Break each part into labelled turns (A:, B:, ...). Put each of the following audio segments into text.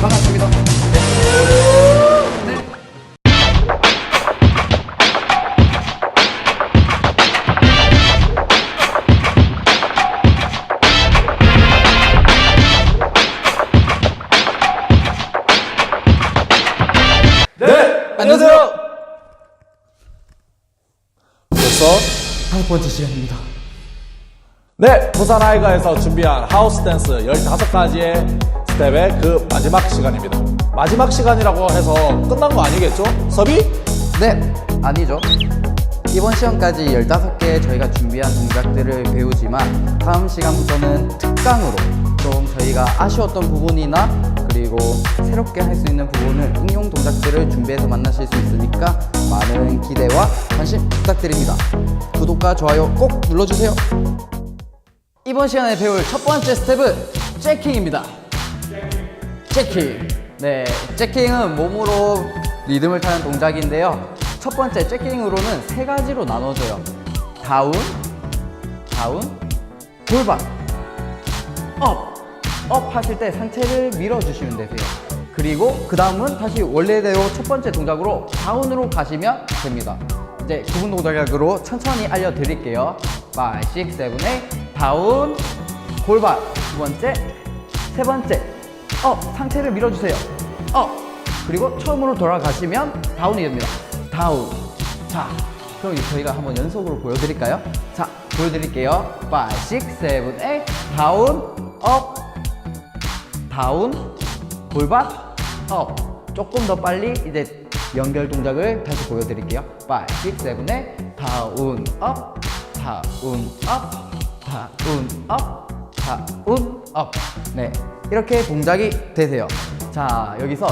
A: 반갑습니다.
B: 네,
A: 안녕하세요.
B: 벌써
A: 다섯 번째 시간입니다.
B: 네, 부산 아이가에서 준비한 하우스 댄스 15가지의 스텝의 그 마지막 시간입니다. 마지막 시간이라고 해서 끝난 거 아니겠죠? 섭이?
A: 네, 아니죠. 이번 시간까지 15개 저희가 준비한 동작들을 배우지만 다음 시간부터는 특강으로 좀 저희가 아쉬웠던 부분이나 그리고 새롭게 할 수 있는 부분을 응용 동작들을 준비해서 만나실 수 있으니까 많은 기대와 관심 부탁드립니다. 구독과 좋아요 꼭 눌러주세요. 이번 시간에 배울 첫 번째 스텝은 잭킹입니다. 잭킹. 네, 잭킹은 몸으로 리듬을 타는 동작인데요. 첫 번째 잭킹으로는 세 가지로 나눠져요. 다운, 다운, 골반, 업. 업 하실 때 상체를 밀어주시면 되세요. 그리고 그 다음은 다시 원래대로 첫 번째 동작으로 다운으로 가시면 됩니다. 이제 구분 동작으로 천천히 알려드릴게요. 5, 6, 7, 8 다운 골반. 두 번째 세 번째. 업 상체를 밀어주세요. 업 그리고 처음으로 돌아가시면 다운이 됩니다. 다운. 자 그럼 저희가 한번 연속으로 보여드릴까요? 자 보여드릴게요. 5, 6, 7, 8 다운 업 다운 골반 업 조금 더 빨리 이제 연결 동작을 다시 보여드릴게요. 5, 6, 7, 8 다운 업 다운 업 다운 업 다운 업네 이렇게 동작이 되세요 자 여기서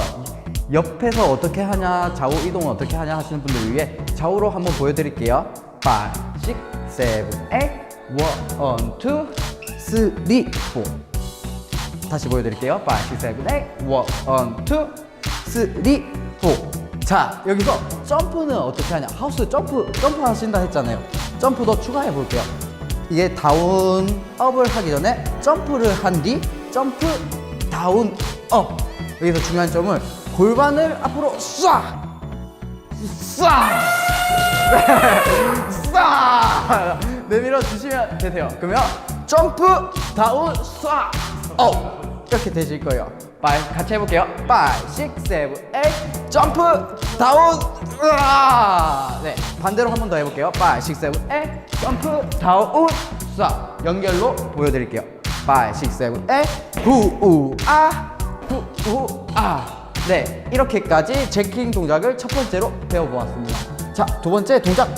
A: 옆에서 어떻게 하냐 좌우 이동은 어떻게 하냐 하시는 분들 위해 좌우로 한번 보여드릴게요 5, 6, 7, 8 1, 2, 3, 4 다시 보여드릴게요. 5, 6, 7, 8 1, 2, 3, 4 자, 여기서 점프는 어떻게 하냐? 하우스 점프, 점프 하신다 했잖아요. 점프 더 추가해 볼게요. 이게 다운, 업을 하기 전에 점프를 한 뒤, 점프, 다운, 업. 여기서 중요한 점은 골반을 앞으로 쏴! 쏴! 쏴! 내밀어 주시면 되세요. 그러면 점프, 다운, 쏴! 업! 이렇게 되실 거예요. 빠 같이 해볼게요. 5, 6, 7, 8 점프, 다운, 으아! 네, 반대로 한 번 더 해볼게요. 5, 6, 7, 8 점프, 다운, 쏴! 연결로 보여드릴게요. 5, 6, 7, 8 후, 우, 아, 후, 우, 아. 네, 이렇게까지 제킹 동작을 첫 번째로 배워보았습니다. 자, 두 번째 동작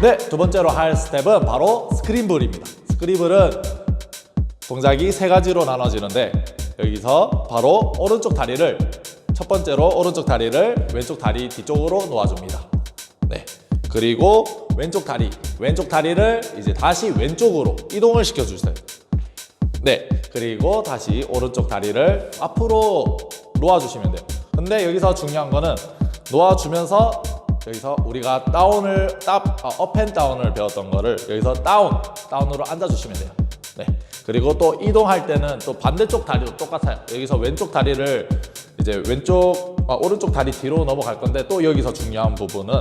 B: 네, 두 번째로 할 스텝은 바로 스크린블입니다. 스크린블은 동작이 세 가지로 나눠지는데 여기서 바로 오른쪽 다리를 첫 번째로 오른쪽 다리를 왼쪽 다리 뒤쪽으로 놓아줍니다. 네. 그리고 왼쪽 다리, 왼쪽 다리를 이제 다시 왼쪽으로 이동을 시켜주세요. 네. 그리고 다시 오른쪽 다리를 앞으로 놓아주시면 돼요. 근데 여기서 중요한 거는 놓아주면서 여기서 우리가 다운을 업앤 다운을 배웠던 거를 여기서 다운 다운으로 앉아주시면 돼요. 네. 그리고 또 이동할 때는 또 반대쪽 다리도 똑같아요. 여기서 왼쪽 다리를 이제 왼쪽 아, 오른쪽 다리 뒤로 넘어갈 건데 또 여기서 중요한 부분은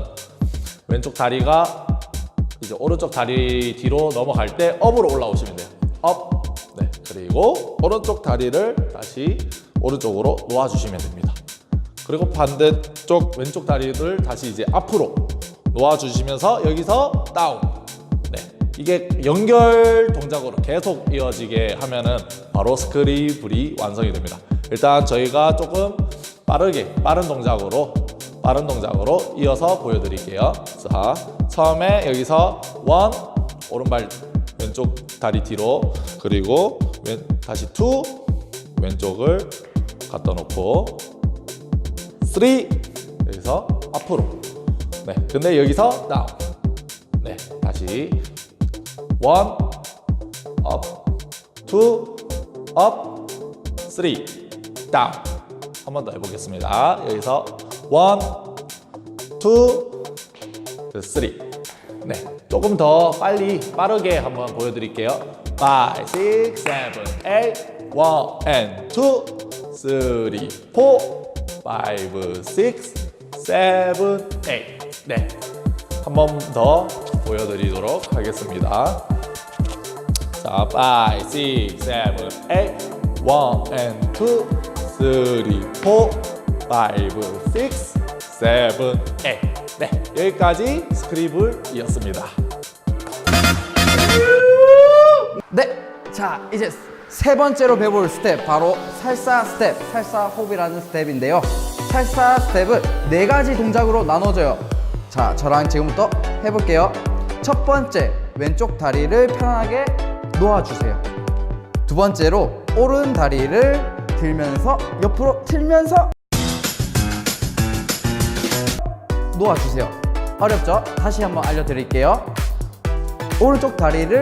B: 왼쪽 다리가 이제 오른쪽 다리 뒤로 넘어갈 때 업으로 올라오시면 돼요. 업. 네. 그리고 오른쪽 다리를 다시 오른쪽으로 놓아주시면 됩니다. 그리고 반대쪽 왼쪽 다리를 다시 이제 앞으로 놓아주시면서 여기서 다운. 네. 이게 연결 동작으로 계속 이어지게 하면은 바로 스크리블이 완성이 됩니다. 일단 저희가 조금 빠르게 빠른 동작으로 빠른 동작으로 이어서 보여드릴게요. 자, 처음에 여기서 원 오른발 왼쪽 다리 뒤로 그리고 왼, 다시 투 왼쪽을 갖다 놓고 쓰리 여기서 앞으로 네 근데 여기서 다운 네 다시 원 업 투 업 쓰리 다운 한 번 더 해보겠습니다. 여기서 원 투 쓰리 네, 조금 더 빨리 빠르게 한번 보여드릴게요. 5, 6, 7, 8, 1 and 2, 3, 4, 5, 6, 7, 8. 네, 한 번 더 보여드리도록 하겠습니다. 자, 5, 6, 7, 8, 1 and 2, 3, 4, 5, 6, 7, 8. 네, 여기까지 스크립을이었습니다.
A: 네, 자 이제 세 번째로 배워볼 스텝 바로 살사 스텝, 살사 호흡이라는 스텝인데요. 살사 스텝은 네 가지 동작으로 나눠져요. 자, 저랑 지금부터 해볼게요. 첫 번째, 왼쪽 다리를 편하게 놓아주세요. 두 번째로 오른 다리를 들면서 옆으로 틀면서 놓아주세요. 어렵죠? 다시 한번 알려드릴게요. 오른쪽 다리를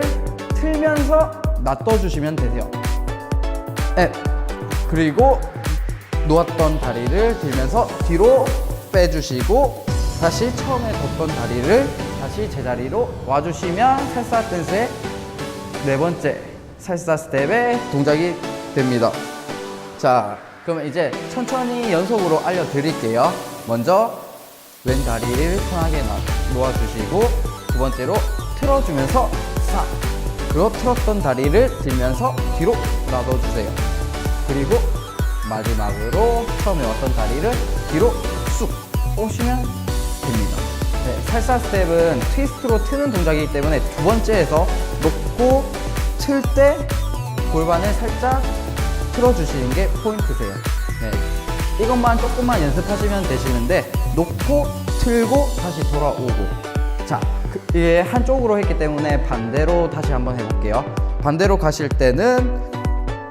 A: 틀면서 놔둬주시면 되세요. 네. 그리고 놓았던 다리를 들면서 뒤로 빼주시고 다시 처음에 뒀던 다리를 다시 제자리로 와주시면 살사 댄스의 네 번째 살사 스텝의 동작이 됩니다. 자, 그럼 이제 천천히 연속으로 알려드릴게요. 먼저 왼 다리를 편하게 놔- 놓아주시고 두 번째로 틀어주면서 싹 그리고 틀었던 다리를 들면서 뒤로 놔둬주세요. 그리고 마지막으로 처음에 왔던 다리를 뒤로 쑥 오시면. 네, 살사 스텝은 트위스트로 트는 동작이기 때문에 두 번째에서 놓고 틀 때 골반을 살짝 틀어주시는 게 포인트세요. 네. 이것만 조금만 연습하시면 되시는데 놓고 틀고 다시 돌아오고 자 그, 이게 한쪽으로 했기 때문에 반대로 다시 한번 해볼게요. 반대로 가실 때는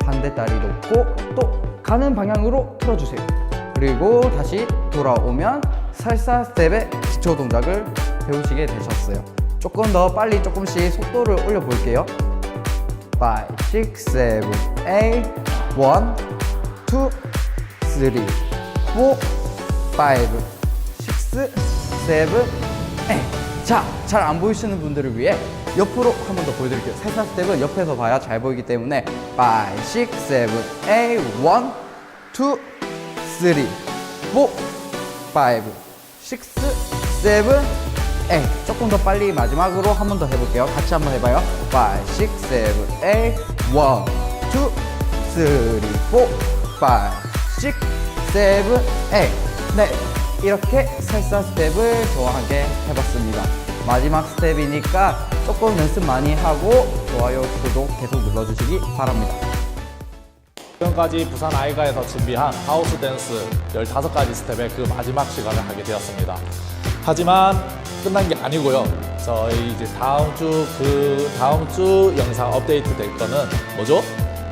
A: 반대 다리 놓고 또 가는 방향으로 틀어주세요. 그리고 다시 돌아오면 살사 스텝의 기초 동작을 배우시게 되셨어요. 조금 더 빨리 조금씩 속도를 올려 볼게요. 5, 6, 7, 8, 1, 2, 3, 4, 5, 6, 7, 8. 자, 잘 안 보이시는 분들을 위해 옆으로 한 번 더 보여드릴게요. 살사 스텝은 옆에서 봐야 잘 보이기 때문에 5, 6, 7, 8, 1, 2, 3, 4, 5, 6, 7, 8. 조금 더 빨리 마지막으로 한 번 더 해볼게요. 같이 한번 해봐요. 5, 6, 7, 8, 1, 2, 3, 4, 5, 6, 7, 8. 네, 이렇게 살사 스텝을 좋아하게 해봤습니다. 마지막 스텝이니까 조금 연습 많이 하고 좋아요, 구독 계속 눌러주시기 바랍니다.
B: 지금까지 부산 아이가에서 준비한 하우스 댄스 15가지 스텝의 그 마지막 시간을 하게 되었습니다. 하지만 끝난 게 아니고요. 저희 이제 다음 주 그 다음 주 영상 업데이트 될 거는 뭐죠?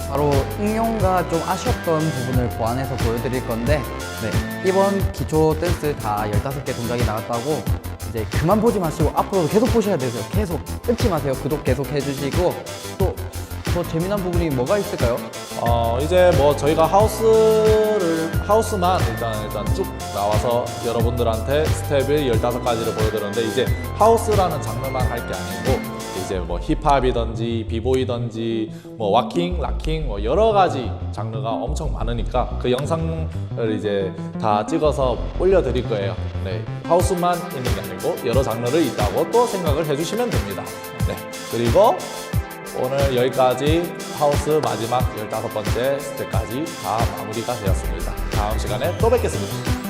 A: 바로 응용과 좀 아쉬웠던 부분을 보완해서 보여드릴 건데 네, 이번 기초 댄스 다 15개 동작이 나왔다고 이제 그만 보지 마시고 앞으로도 계속 보셔야 되세요. 계속 끊지 마세요. 구독 계속 해주시고 또 더 재미난 부분이 뭐가 있을까요?
B: 어 이제 뭐 저희가 하우스를 하우스만 일단 일단 쭉 나와서 여러분들한테 스텝을 15가지를 보여드렸는데 이제 하우스라는 장르만 할 게 아니고 이제 뭐 힙합이든지 비보이든지 뭐 와킹, 락킹 뭐 여러 가지 장르가 엄청 많으니까 그 영상을 이제 다 찍어서 올려드릴 거예요. 네 하우스만 있는 게 아니고 여러 장르를 있다고 또 생각을 해주시면 됩니다. 네 그리고 오늘 여기까지 하우스 마지막 15번째 스텝까지 다 마무리가 되었습니다. 다음 시간에 또 뵙겠습니다.